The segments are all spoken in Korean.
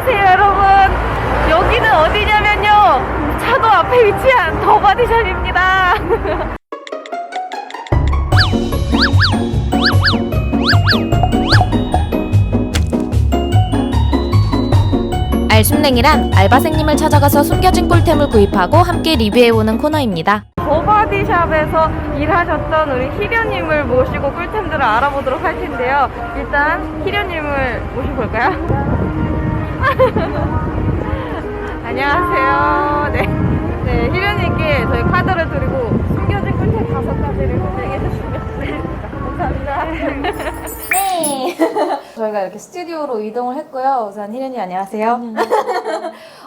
안녕하세요 여러분 여기는 어디냐면요 차도 앞에 위치한 더바디샵입니다 알순냉이란 알바생님을 찾아가서 숨겨진 꿀템을 구입하고 함께 리뷰해보는 코너입니다. 더바디샵에서 일하셨던 우리 희련님을 모시고 꿀템들을 알아보도록 할 텐데요 일단 희련님을 모셔볼까요? 안녕하세요 네, 네 희련님께 저희 카드를 드리고 숨겨진 꿀템 다섯 가지를 주시면 네 감사합니다 네. 저희가 이렇게 스튜디오로 이동을 했고요. 우선 희련이 안녕하세요.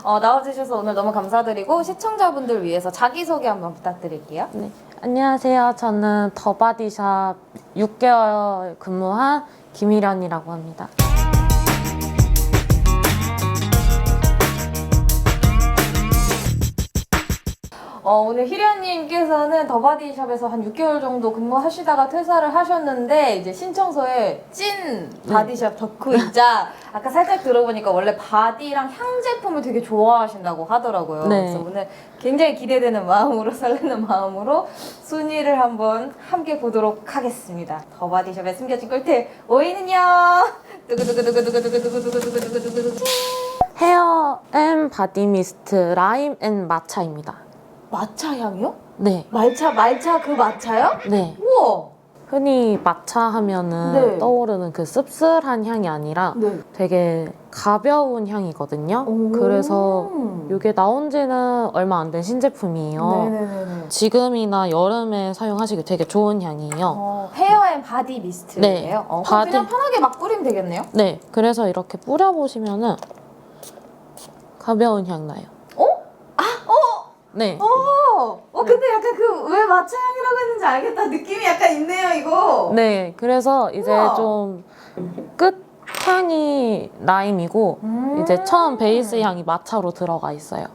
어, 나와주셔서 오늘 너무 감사드리고 시청자분들 위해서 자기소개 한번 부탁드릴게요. 네. 안녕하세요. 저는 더바디샵 6개월 근무한 김희련이라고 합니다. 어, 오늘 희련님께서는 더바디샵에서 한 6개월 정도 근무하시다가 퇴사를 하셨는데 이제 신청서에 찐 바디샵 덕후이자 아까 살짝 들어보니까 원래 바디랑 향 제품을 되게 좋아하신다고 하더라고요. 네. 그래서 오늘 굉장히 기대되는 마음으로 설레는 마음으로 순위를 한번 함께 보도록 하겠습니다. 더바디샵에 숨겨진 꿀템 5위는요. 두구두구두구두구두구두구두구두구두구두구 헤어 앤 바디 미스트 라임 앤 마차입니다. 마차 향이요? 네. 말차 말차 그 마차요? 네. 우와. 흔히 마차 하면은 네. 떠오르는 그 씁쓸한 향이 아니라 네. 되게 가벼운 향이거든요. 오. 그래서 이게 나온 지는 얼마 안 된 신제품이에요. 네네네. 지금이나 여름에 사용하시기 되게 좋은 향이에요. 어, 헤어 앤 바디 미스트예요. 네. 어, 그럼 바디- 그냥 편하게 막 뿌리면 되겠네요. 네, 그래서 이렇게 뿌려보시면은 가벼운 향 나요. 네. 어, 어 근데 약간 그 왜 마차 향이라고 했는지 알겠다. 느낌이 약간 있네요, 이거. 네, 그래서 이제 우와. 좀 끝 향이 라임이고 음. 이제 처음 베이스 향이 마차로 들어가 있어요.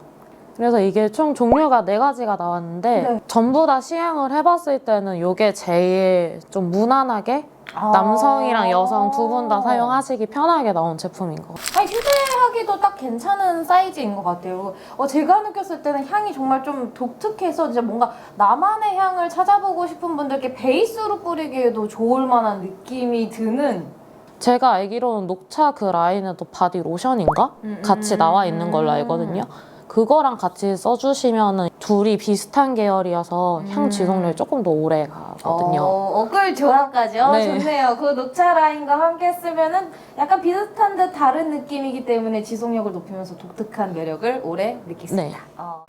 그래서 이게 총 종류가 네 가지가 나왔는데 네. 전부 다 시향을 해봤을 때는 이게 제일 좀 무난하게 아. 남성이랑 여성 두 분 다 사용하시기 편하게 나온 제품인 것 같아요. 아니, 휴대하기도 딱 괜찮은 사이즈인 것 같아요. 어, 제가 느꼈을 때는 향이 정말 좀 독특해서 진짜 뭔가 나만의 향을 찾아보고 싶은 분들께 베이스로 뿌리기에도 좋을 만한 느낌이 드는 제가 알기로는 녹차 그 라인에도 바디 로션인가? 음, 같이 음, 나와 있는 걸로 음. 알거든요. 그거랑 같이 써주시면 둘이 비슷한 계열이어서 향 음. 지속력이 조금 더 오래 가거든요. 어, 어꿀 조합까지요? 네. 좋네요. 그 녹차 라인과 함께 쓰면은 약간 비슷한 듯 다른 느낌이기 때문에 지속력을 높이면서 독특한 매력을 오래 느끼습니다. 네. 어.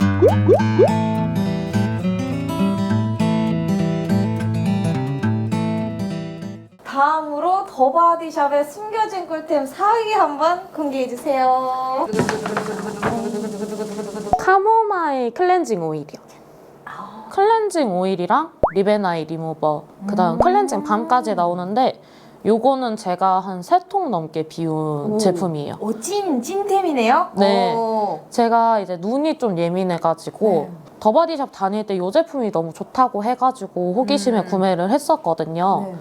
다음으로 더바디샵의 숨겨진 꿀템 4위 한번 공개해 주세요. 카모마일 클렌징 오일이요. 아. 클렌징 오일이랑 리베나이 리무버, 그 다음 음. 클렌징 밤까지 나오는데 요거는 제가 한 세 통 넘게 비운 오. 제품이에요. 오, 찐, 찐템이네요? 네. 오. 제가 이제 눈이 좀 예민해가지고 네. 더바디샵 다닐 때이 제품이 너무 좋다고 해가지고 호기심에 음. 구매를 했었거든요. 네.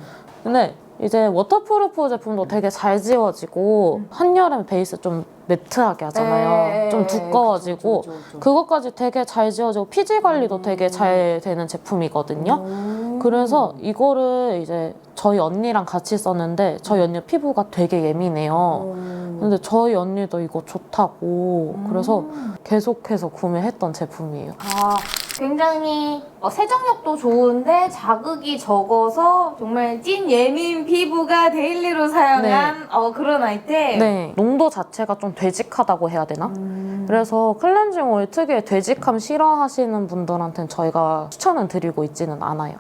근데 이제 워터프루프 제품도 되게 잘 지워지고 한여름 베이스 좀 매트하게 하잖아요. 네. 좀 두꺼워지고 그쵸, 그쵸, 그쵸. 그것까지 되게 잘 지워지고 피지 관리도 음. 되게 잘 되는 제품이거든요. 오. 그래서 이거를 이제 저희 언니랑 같이 썼는데 저희 언니 피부가 되게 예민해요. 음. 근데 저희 언니도 이거 좋다고 그래서 음. 계속해서 구매했던 제품이에요. 아, 굉장히 어, 세정력도 좋은데 자극이 적어서 정말 찐 예민 피부가 데일리로 사용한 어, 그런 아이템. 네, 농도 자체가 좀 되직하다고 해야 되나? 음. 그래서 클렌징 오일 특유의 되직함 싫어하시는 분들한테는 저희가 추천은 드리고 있지는 않아요.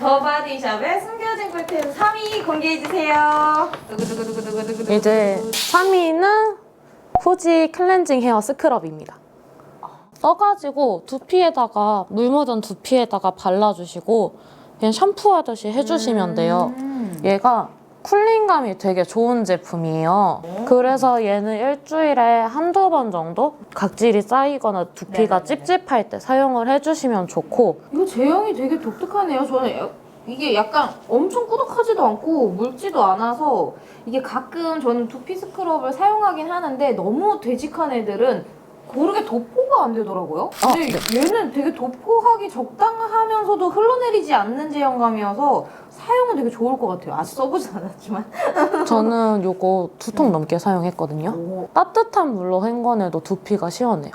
더바디샵의 숨겨진 꿀템 3위 공개해주세요. 이제 3위는 후지 클렌징 헤어 스크럽입니다. 써가지고 두피에다가 물 묻은 두피에다가 발라주시고 그냥 샴푸하듯이 해주시면 돼요. 음. 얘가 쿨링감이 되게 좋은 제품이에요. 그래서 얘는 일주일에 한두 번 정도 각질이 쌓이거나 두피가. 찝찝할 때 사용을 해주시면 좋고 이거 제형이 되게 독특하네요. 저는 약- 이게 약간 엄청 꾸덕하지도 않고 묽지도 않아서 이게 가끔 저는 두피 스크럽을 사용하긴 하는데 너무 되직한 애들은 고르게 도포가 안 되더라고요. 근데 얘는 되게 도포하기 적당하면서도 흘러내리지 않는 제형감이어서 사용은 되게 좋을 것 같아요. 아직 써보진 않았지만. 저는 요거 두 통 넘게 사용했거든요. 오. 따뜻한 물로 헹궈내도 두피가 시원해요.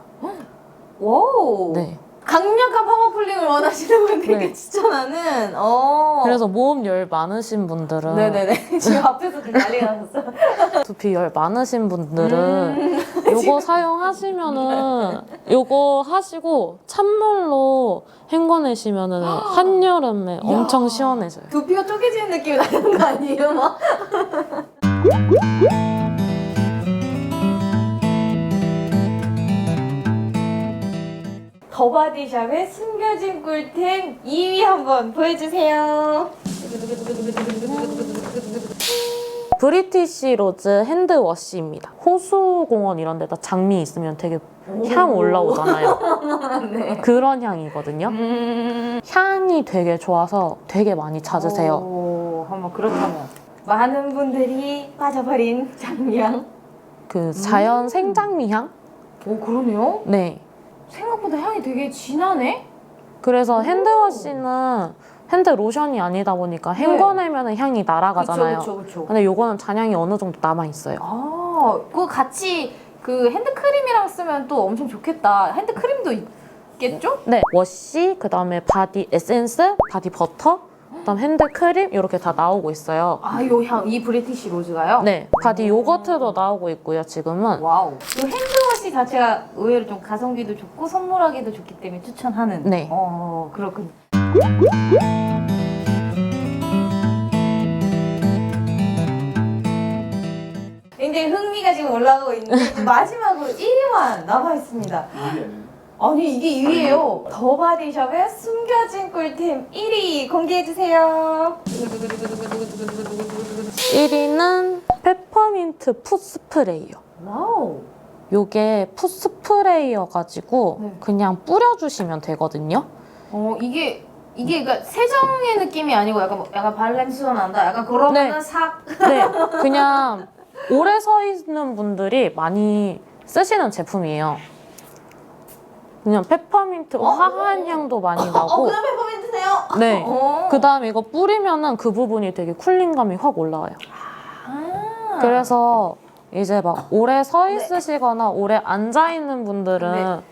와우. 네. 강력한 파워풀링을 원하시는 분들께 네. 추천하는. 어. 그래서 모음 열 많으신 분들은 네네네. 지금 앞에서 좀 난리가 났어요. 두피 열 많으신 분들은 음. 요거 사용하시면은 요거 하시고 찬물로 헹궈내시면은 한여름에 엄청 시원해져요. 두피가 쪼개지는 느낌이 나는 거 아니에요? 막? 더바디샵의 숨겨진 꿀템 2위 한번 보여주세요. 브리티시 로즈 핸드워시입니다. 호수공원 이런 데다 장미 있으면 되게 향 올라오잖아요. 네. 그런 향이거든요. 음. 향이 되게 좋아서 되게 많이 찾으세요. 오, 한번 그렇다면 많은 분들이 빠져버린 장미향. 그 자연 생장미 향? 오 그러네요. 네. 생각보다 향이 되게 진하네. 그래서 핸드워시는 핸드 로션이 아니다 보니까 헹궈내면 향이 날아가잖아요. 그렇죠, 그렇죠. 근데 요거는 잔향이 어느 정도 남아 있어요. 아, 그거 같이 그 핸드크림이랑 쓰면 또 엄청 좋겠다. 핸드크림도 있겠죠? 네, 워시, 그 다음에 바디 에센스, 바디 버터, 그다음 핸드크림 이렇게 다 나오고 있어요. 아, 요 향, 이 브리티시 로즈가요? 네, 바디 요거트도 나오고 있고요. 지금은 와우. 이 핸드워시 자체가 의외로 좀 가성비도 좋고 선물하기도 좋기 때문에 추천하는. 네. 어, 그렇군요. 굉장히 흥미가 지금 올라가고 있는데 마지막으로 1위만 남아 있습니다. 아니 이게 2위예요. 더 바디샵의 숨겨진 꿀템 1위 공개해 주세요. 1위는 페퍼민트 풋 스프레이요. 와우. 요게 풋 스프레이여가지고 네. 그냥 뿌려주시면 되거든요. 어 이게 이게 그러니까 세정의 느낌이 아니고 약간 뭐 약간 발냄새가 난다. 약간 그러면은 네. 삭. 네, 그냥 오래 서 있는 분들이 많이 쓰시는 제품이에요. 그냥 페퍼민트 화한 향도 많이 어 나고. 그다음 페퍼민트네요. 네. 어. 그 다음에 이거 뿌리면은 그 부분이 되게 쿨링감이 확 올라와요. 아. 그래서 이제 막 오래 서 있으시거나 오래 앉아 있는 분들은 네.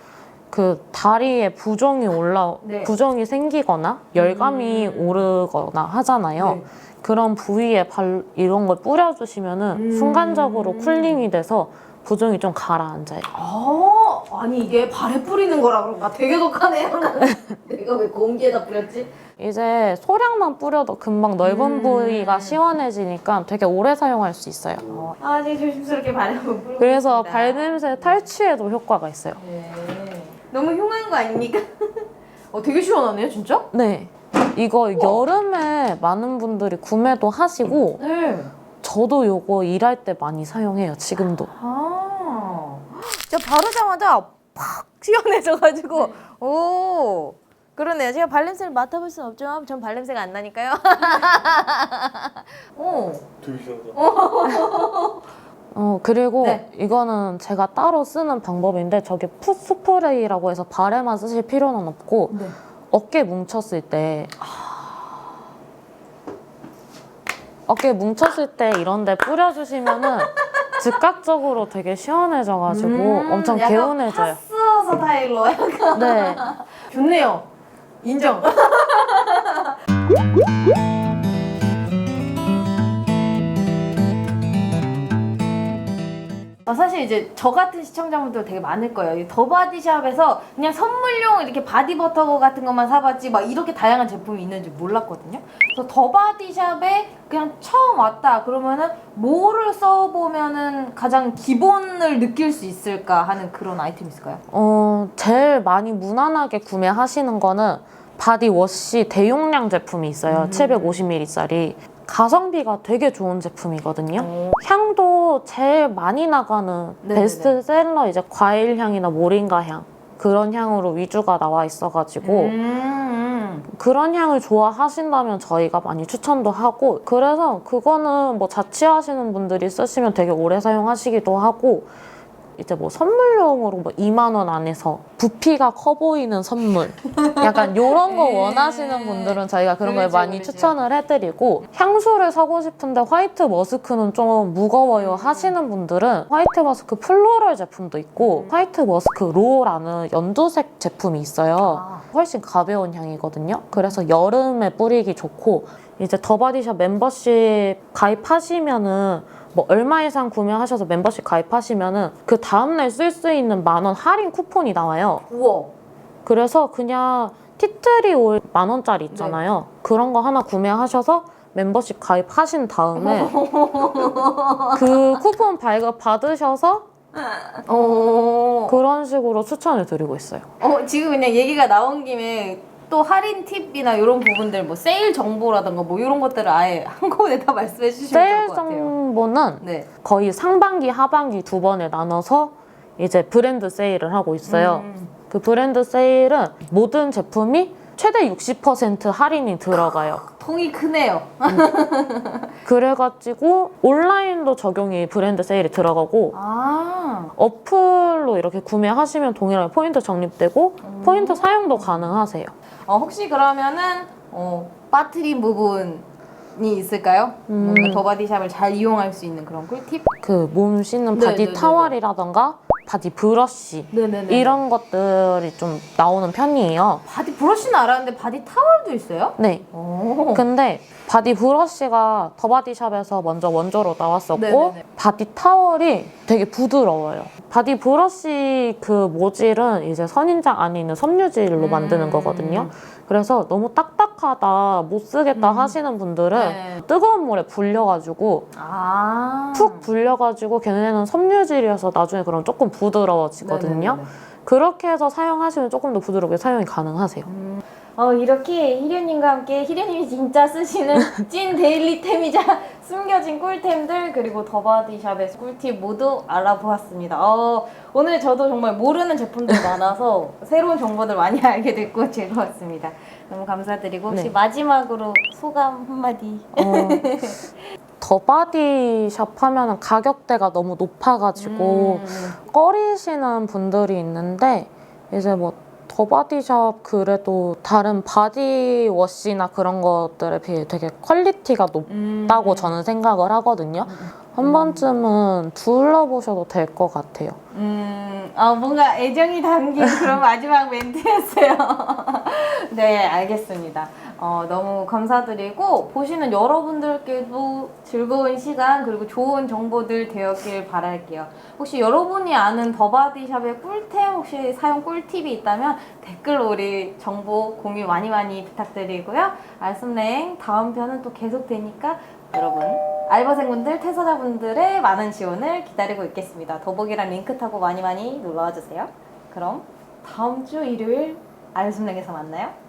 그 다리에 부종이 올라 네. 부종이 생기거나 열감이 음. 오르거나 하잖아요. 네. 그런 부위에 발 이런 걸 뿌려주시면은 음. 순간적으로 쿨링이 돼서 부종이 좀 가라앉아요. 아, 아니 이게 발에 뿌리는 거라 그런가 되게 독하네요. 내가 왜 공기에다 뿌렸지? 이제 소량만 뿌려도 금방 넓은 음. 부위가 시원해지니까 되게 오래 사용할 수 있어요. 어, 아, 이제 조심스럽게 발에 한번 뿌려. 그래서 발냄새 탈취에도 효과가 있어요. 네. 너무 흉한 거 아닙니까? 어, 되게 시원하네요, 진짜? 네. 이거 여름에 많은 분들이 구매도 하시고 네. 저도 요거 일할 때 많이 사용해요. 지금도. 아, 바르자마자 팍 시원해져가지고 오 그러네요. 제가 발냄새를 맡아볼 수는 없지만 전 발냄새가 안 나니까요. 오, 되게 시원하다. 어 그리고 네. 이거는 제가 따로 쓰는 방법인데 저게 풋 스프레이라고 해서 발에만 쓰실 필요는 없고 네. 어깨 뭉쳤을 때 어깨 뭉쳤을 때 이런데 뿌려주시면은 즉각적으로 되게 시원해져가지고 음, 엄청 약간 개운해져요. 파스 스타일로 약간 네. 좋네요. 인정. 사실 이제 저 같은 시청자분들 되게 많을 거예요. 이 더바디샵에서 그냥 선물용 이렇게 바디버터 같은 것만 사봤지 막 이렇게 다양한 제품이 있는지 몰랐거든요. 그래서 더바디샵에 그냥 처음 왔다 그러면은 뭐를 써보면은 가장 기본을 느낄 수 있을까 하는 그런 아이템 있을까요? 어, 제일 많이 무난하게 구매하시는 거는 바디워시 대용량 제품이 있어요. 음. 750ml짜리. 가성비가 되게 좋은 제품이거든요. 오. 향도 제일 많이 나가는 네네네. 베스트셀러 이제 과일 향이나 모링가 향 그런 향으로 위주가 나와 있어가지고 음. 그런 향을 좋아하신다면 저희가 많이 추천도 하고 그래서 그거는 뭐 자취하시는 분들이 쓰시면 되게 오래 사용하시기도 하고 이제 뭐 선물용으로 뭐 2만 원 안에서 부피가 커 보이는 선물 약간 이런 거 네. 원하시는 분들은 저희가 그런 걸 그렇죠, 많이 그렇죠. 추천을 해드리고 향수를 사고 싶은데 화이트 머스크는 좀 무거워요 음. 하시는 분들은 화이트 머스크 플로럴 제품도 있고 음. 화이트 머스크 로라는 연두색 제품이 있어요. 아. 훨씬 가벼운 향이거든요. 그래서 여름에 뿌리기 좋고 이제 더바디샵 멤버십 가입하시면은 뭐 얼마 이상 구매하셔서 멤버십 가입하시면은 그 다음날 쓸 수 있는 만 원 할인 쿠폰이 나와요. 우와. 그래서 그냥 티트리 오일 만 원짜리 있잖아요. 그런 거 하나 구매하셔서 멤버십 가입하신 다음에 그 쿠폰 발급 받으셔서 어. 그런 식으로 추천을 드리고 있어요. 어, 지금 그냥 얘기가 나온 김에 또 할인 팁이나 이런 부분들 뭐 세일 정보라든가 뭐 이런 것들을 아예 한꺼번에 다 말씀해 주시면 좋을 것 같아요. 정보는 네. 거의 상반기, 하반기 두 번에 나눠서 이제 브랜드 세일을 하고 있어요. 음. 그 브랜드 세일은 모든 제품이 최대 60% 할인이 들어가요. 통이 크네요. 그래가지고 온라인도 적용이 브랜드 세일이 들어가고 아. 어플로 이렇게 구매하시면 동일하게 포인트 적립되고 포인트 사용도 가능하세요. 어, 혹시 그러면은 어, 빠뜨린 부분이 있을까요? 음. 뭔가 더바디샵을 잘 이용할 수 있는 그런 꿀팁? 그 몸 씻는 네, 바디 네, 네, 네. 타월이라던가 바디 브러쉬 네네네. 이런 것들이 좀 나오는 편이에요. 바디 브러쉬는 알았는데 바디 타월도 있어요? 네. 오. 근데 바디 브러쉬가 더바디샵에서 먼저 원조로 나왔었고 네네네. 바디 타월이 되게 부드러워요. 바디 브러쉬 그 모질은 이제 선인장 안에 있는 섬유질로 음. 만드는 거거든요. 그래서 너무 딱딱하다 못 쓰겠다 음. 하시는 분들은 네. 뜨거운 물에 불려가지고 아. 푹 불려가지고 걔네는 섬유질이어서 나중에 그럼 조금 부드러워지거든요. 네네네. 그렇게 해서 사용하시면 조금 더 부드럽게 사용이 가능하세요. 어, 이렇게 희련님과 함께 희련님이 진짜 쓰시는 찐 데일리템이자 숨겨진 꿀템들 그리고 더바디샵의 꿀팁 모두 알아보았습니다. 어, 오늘 저도 정말 모르는 제품들 많아서 새로운 정보들 많이 알게 됐고 즐거웠습니다. 너무 감사드리고 혹시 네. 마지막으로 소감 한마디 어, 더바디샵 하면 가격대가 너무 높아가지고 음, 꺼리시는 분들이 있는데 이제 뭐 더바디샵 그래도 다른 바디워시나 그런 것들에 비해 되게 퀄리티가 높다고 음. 저는 생각을 하거든요. 한 번쯤은 둘러보셔도 될 것 같아요. 음, 아, 뭔가 애정이 담긴 그런 마지막 멘트였어요. 네, 알겠습니다. 어, 너무 감사드리고, 보시는 여러분들께도 즐거운 시간, 그리고 좋은 정보들 되었길 바랄게요. 혹시 여러분이 아는 더바디샵의 꿀템, 혹시 사용 꿀팁이 있다면 댓글로 우리 정보 공유 많이 많이 부탁드리고요. 알숨랭 다음 편은 또 계속 되니까 여러분 알바생분들, 퇴사자분들의 많은 지원을 기다리고 있겠습니다. 더보기란 링크 타고 많이 많이 놀러와 주세요. 그럼 다음 주 일요일 알숨랭에서 만나요.